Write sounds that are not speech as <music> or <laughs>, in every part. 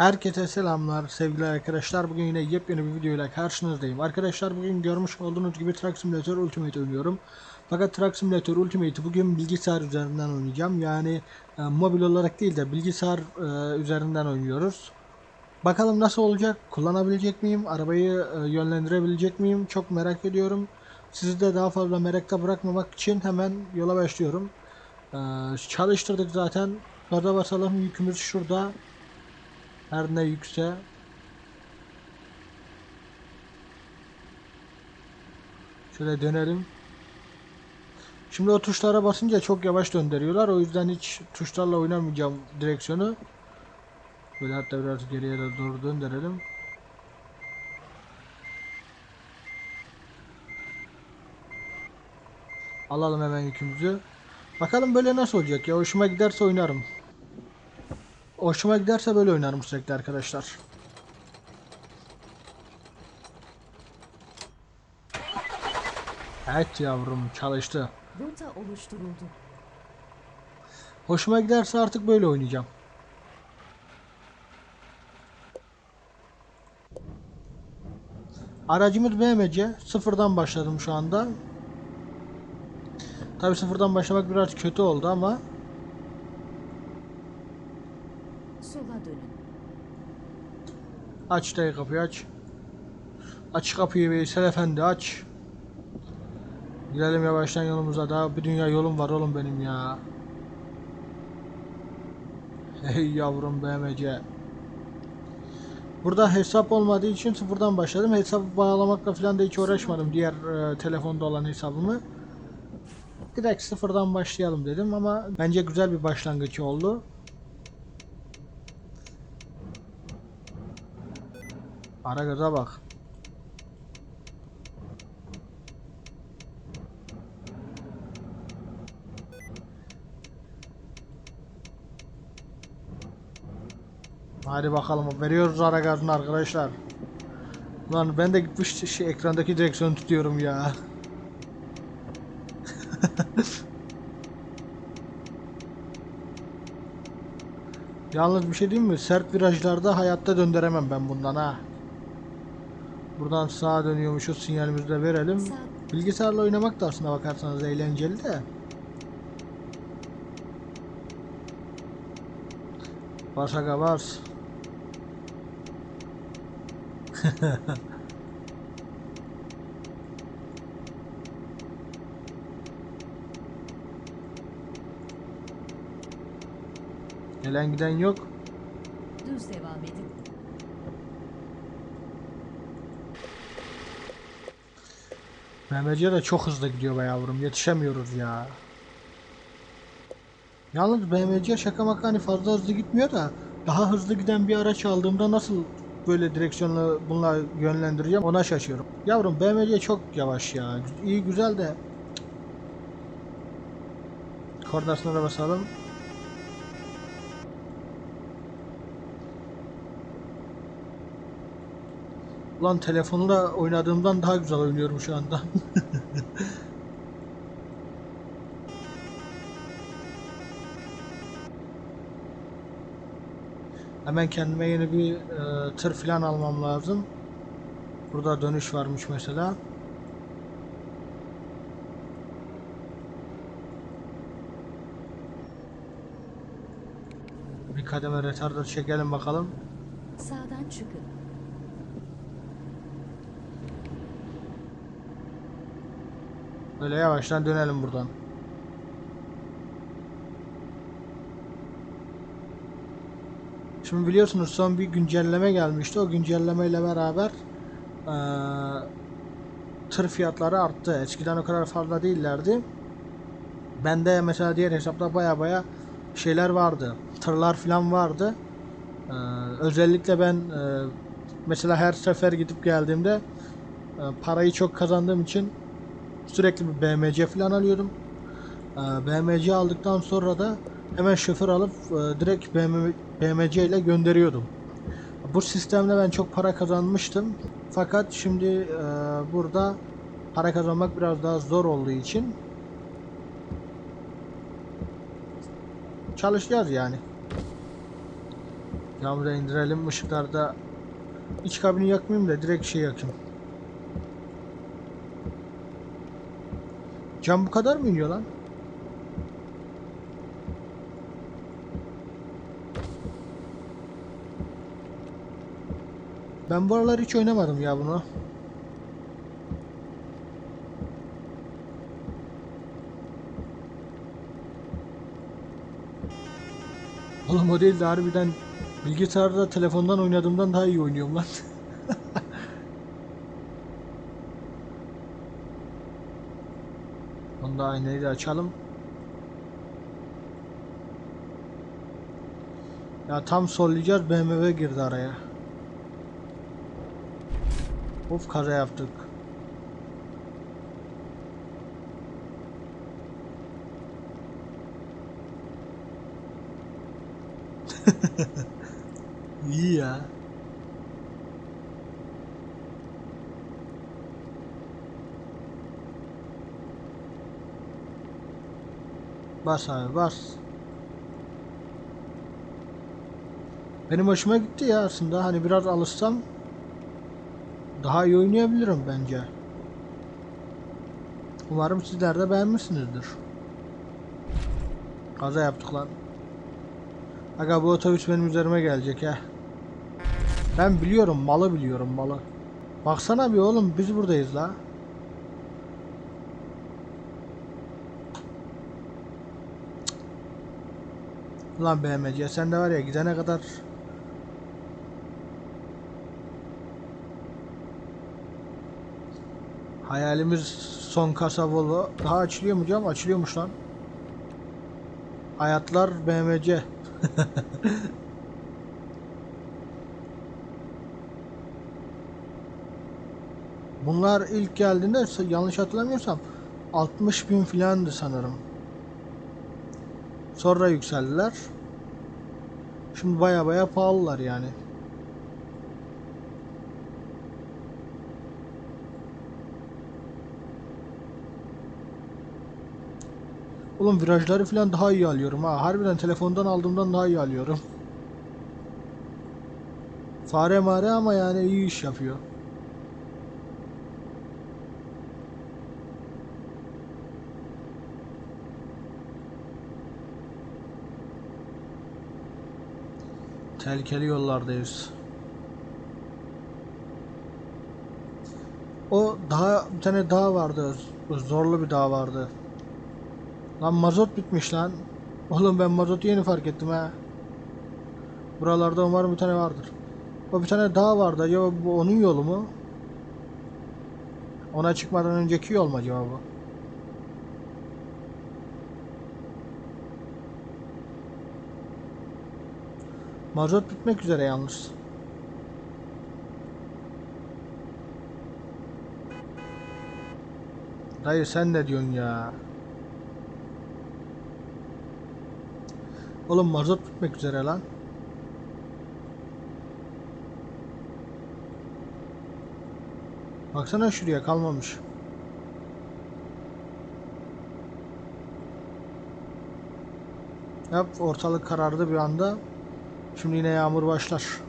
Herkese selamlar sevgili arkadaşlar. Bugün yine yepyeni bir videoyla karşınızdayım. Arkadaşlar bugün görmüş olduğunuz gibi Truck Simulator Ultimate oynuyorum. Fakat Truck Simulator Ultimate'i bugün bilgisayar üzerinden oynayacağım. Yani e, mobil olarak değil de bilgisayar e, üzerinden oynuyoruz. Bakalım nasıl olacak? Kullanabilecek miyim? Arabayı e, yönlendirebilecek miyim? Çok merak ediyorum. Sizi de daha fazla merakta bırakmamak için hemen yola başlıyorum. E, çalıştırdık zaten. Gaza basalım. Yükümüz şurada. Her ne yükse. Şöyle dönelim. Şimdi o tuşlara basınca çok yavaş döndürüyorlar. O yüzden hiç tuşlarla oynamayacağım direksiyonu. Böyle hatta biraz geriye de doğru döndürelim. Alalım hemen yükümüzü. Bakalım böyle nasıl olacak ya. Hoşuma giderse oynarım. Hoşuma giderse böyle oynarım sürekli arkadaşlar. Evet yavrum çalıştı. Rota oluşturuldu. Hoşuma giderse artık böyle oynayacağım. Aracımız BMC. Sıfırdan başladım şu anda. Tabi sıfırdan başlamak biraz kötü oldu ama Sola dönün. aç dayı kapıyı aç. Aç kapıyı Veysel Efendi aç. Gidelim yavaştan yolumuza daha bir dünya yolum var oğlum benim ya. Hey yavrum BMC. Burada hesap olmadığı için sıfırdan başladım. Hesabı bağlamakla falan da hiç uğraşmadım. Diğer e, telefonda olan hesabımı. Direkt sıfırdan başlayalım dedim ama bence güzel bir başlangıç oldu. Ara gaza bak. Hadi bakalım veriyoruz ara gazını arkadaşlar. Lan ben de gitmiş şey, ekrandaki direksiyonu tutuyorum ya. <laughs> Yalnız bir şey diyeyim mi? Sert virajlarda hayatta döndüremem ben bundan ha. Buradan sağa dönüyormuşuz sinyalimizi de verelim. Bilgisayarla oynamak da aslında bakarsanız eğlenceli de. Bas aga bas. <laughs> Gelen giden yok. düz devam edin. BMC de çok hızlı gidiyor be yavrum. Yetişemiyoruz ya. Yalnız BMC şaka maka hani fazla hızlı gitmiyor da daha hızlı giden bir araç aldığımda nasıl böyle direksiyonla bununla yönlendireceğim ona şaşıyorum. Yavrum BMC çok yavaş ya. İyi güzel de Kornasına da basalım. Ulan telefonla oynadığımdan daha güzel oynuyorum şu anda. <laughs> Hemen kendime yeni bir e, tır falan almam lazım. Burada dönüş varmış mesela. Bir kademe retarder çekelim bakalım. Sağdan çıkın. Böyle yavaştan dönelim buradan. Şimdi biliyorsunuz son bir güncelleme gelmişti. O güncellemeyle beraber eee, tır fiyatları arttı. Eskiden o kadar fazla değillerdi. Bende mesela diğer hesapta baya baya şeyler vardı. Tırlar falan vardı. Eee, özellikle ben eee, mesela her sefer gidip geldiğimde eee, parayı çok kazandığım için sürekli bir BMC falan alıyordum. Ee, BMC aldıktan sonra da hemen şoför alıp e, direkt BM BMC ile gönderiyordum. Bu sistemle ben çok para kazanmıştım. Fakat şimdi e, burada para kazanmak biraz daha zor olduğu için çalışacağız yani. Camı da indirelim. Işıklarda iç kabini yakmayayım da direkt şey yakayım. Cam bu kadar mı iniyor lan? Ben bu aralar hiç oynamadım ya bunu. Oğlum o değil de harbiden bilgisayarda telefondan oynadığımdan daha iyi oynuyorum lan. <laughs> da aynayı da açalım. Ya tam sollayacağız BMW girdi araya. Of kaza yaptık. <laughs> İyi ya. Bas abi bas. Benim hoşuma gitti ya aslında. Hani biraz alışsam daha iyi oynayabilirim bence. Umarım sizler de beğenmişsinizdir. Kaza yaptık lan. Aga bu otobüs benim üzerime gelecek ya. Ben biliyorum malı biliyorum malı. Baksana bir oğlum biz buradayız la. Ulan BMC sen de var ya gidene kadar Hayalimiz son kasa Volvo. Daha açılıyor mu cam? Açılıyormuş lan. Hayatlar BMC. <laughs> Bunlar ilk geldiğinde yanlış hatırlamıyorsam 60 bin filandı sanırım. Sonra yükseldiler. Şimdi baya baya pahalılar yani. Oğlum virajları falan daha iyi alıyorum ha. Harbiden telefondan aldığımdan daha iyi alıyorum. Fare mare ama yani iyi iş yapıyor. Tehlikeli yollardayız. O daha bir tane dağ vardı. Zorlu bir dağ vardı. Lan mazot bitmiş lan. Oğlum ben mazotu yeni fark ettim ha. Buralarda umarım bir tane vardır. O bir tane dağ vardı. Acaba bu onun yolu mu? Ona çıkmadan önceki yol mu acaba bu? Mazot bitmek üzere yalnız. Dayı sen ne diyorsun ya? Oğlum mazot bitmek üzere lan. Baksana şuraya kalmamış. Yap ortalık karardı bir anda. Şimdi yine yağmur başlar.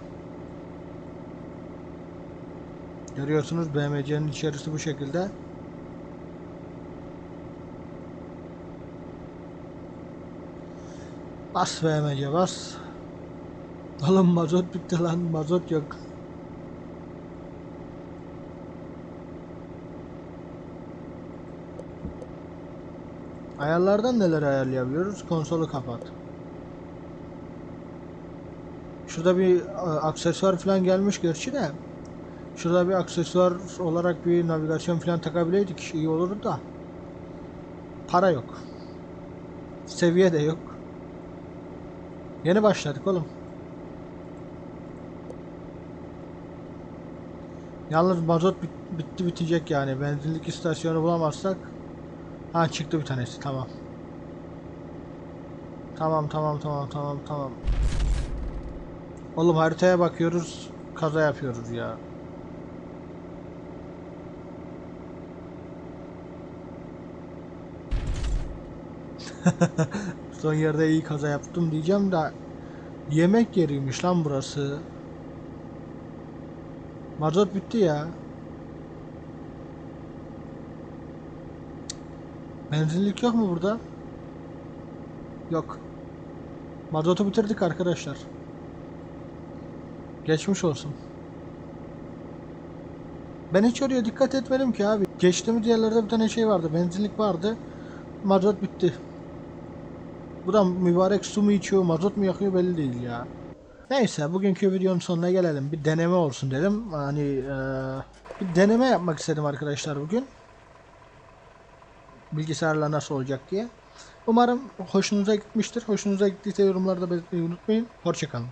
Görüyorsunuz BMC'nin içerisi bu şekilde. Bas BMC bas. Oğlum mazot bitti lan mazot yok. Ayarlardan neler ayarlayabiliyoruz? Konsolu kapat. Şurada bir e, aksesuar falan gelmiş gerçi de. Şurada bir aksesuar olarak bir navigasyon falan takabileydik iyi olurdu da. Para yok. Seviye de yok. Yeni başladık oğlum. Yalnız mazot bit- bitti bitecek yani. Benzinlik istasyonu bulamazsak. Ha çıktı bir tanesi tamam. Tamam tamam tamam tamam tamam. Oğlum haritaya bakıyoruz. Kaza yapıyoruz ya. <laughs> Son yerde iyi kaza yaptım diyeceğim de Yemek yeriymiş lan burası. Mazot bitti ya. Benzinlik yok mu burada? Yok. Mazotu bitirdik arkadaşlar. Geçmiş olsun. Ben hiç oraya dikkat etmedim ki abi. Geçtiğimiz yerlerde bir tane şey vardı. Benzinlik vardı. Mazot bitti. Bu da mübarek su mu içiyor, mazot mu yakıyor belli değil ya. Neyse bugünkü videonun sonuna gelelim. Bir deneme olsun dedim. Hani eee, bir deneme yapmak istedim arkadaşlar bugün. Bilgisayarla nasıl olacak diye. Umarım hoşunuza gitmiştir. Hoşunuza gittiyse yorumlarda belirtmeyi unutmayın. Hoşçakalın.